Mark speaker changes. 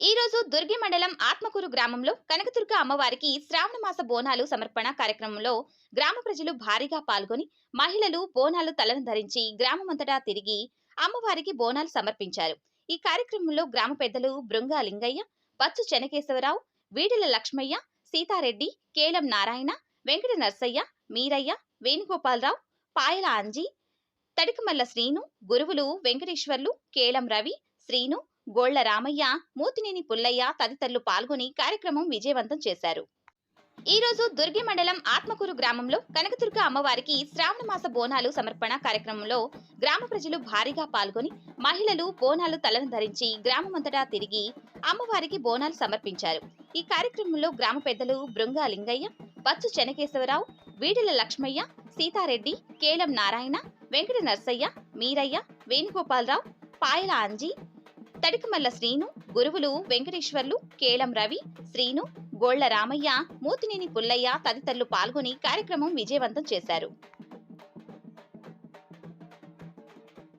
Speaker 1: ఈ రోజు దుర్గి మండలం ఆత్మకూరు గ్రామంలో కనకదుర్గ అమ్మవారికి శ్రావణ మాస బోనాలు సమర్పణ కార్యక్రమంలో గ్రామ ప్రజలు భారీగా పాల్గొని మహిళలు బోనాలు తలను ధరించి గ్రామమంతటా తిరిగి అమ్మవారికి బోనాలు సమర్పించారు. ఈ కార్యక్రమంలో గ్రామ పెద్దలు బృంగా లింగయ్య బచ్చు చెనకేశవరావు వీడిల లక్ష్మయ్య సీతారెడ్డి కేలం నారాయణ వెంకట నర్సయ్య మీరయ్య వేణుగోపాలరావు పాయల అంజీ తడికమల్ల శ్రీను గురువులు వెంకటేశ్వర్లు కేలం రవి శ్రీను గోళ్ళ రామయ్య మూతినేని పుల్లయ్య తదితరులు పాల్గొని కార్యక్రమం విజయవంతం చేశారు. ఈ రోజు దుర్గి మండలం ఆత్మకూరు గ్రామంలో కనకదుర్గ అమ్మవారికి శ్రావణ మాస బోనాలు సమర్పణ కార్యక్రమంలో గ్రామ ప్రజలు భారీగా పాల్గొని మహిళలు బోనాలు తలను ధరించి గ్రామమంతటా తిరిగి అమ్మవారికి బోనాలు సమర్పించారు. ఈ కార్యక్రమంలో గ్రామ పెద్దలు బృంగా లింగయ్య బచ్చు చెనకేశవరావు వీడిల లక్ష్మయ్య సీతారెడ్డి కేలం నారాయణ వెంకట నర్సయ్య మీరయ్య వేణుగోపాలరావు పాయల అంజీ తడికమల్ల శ్రీను గురువులు వెంకటేశ్వర్లు కేలం రవి శ్రీను గోళ్ళ రామయ్య మూతినేని పుల్లయ్య తదితరులు పాల్గొని కార్యక్రమం విజయవంతం చేశారు.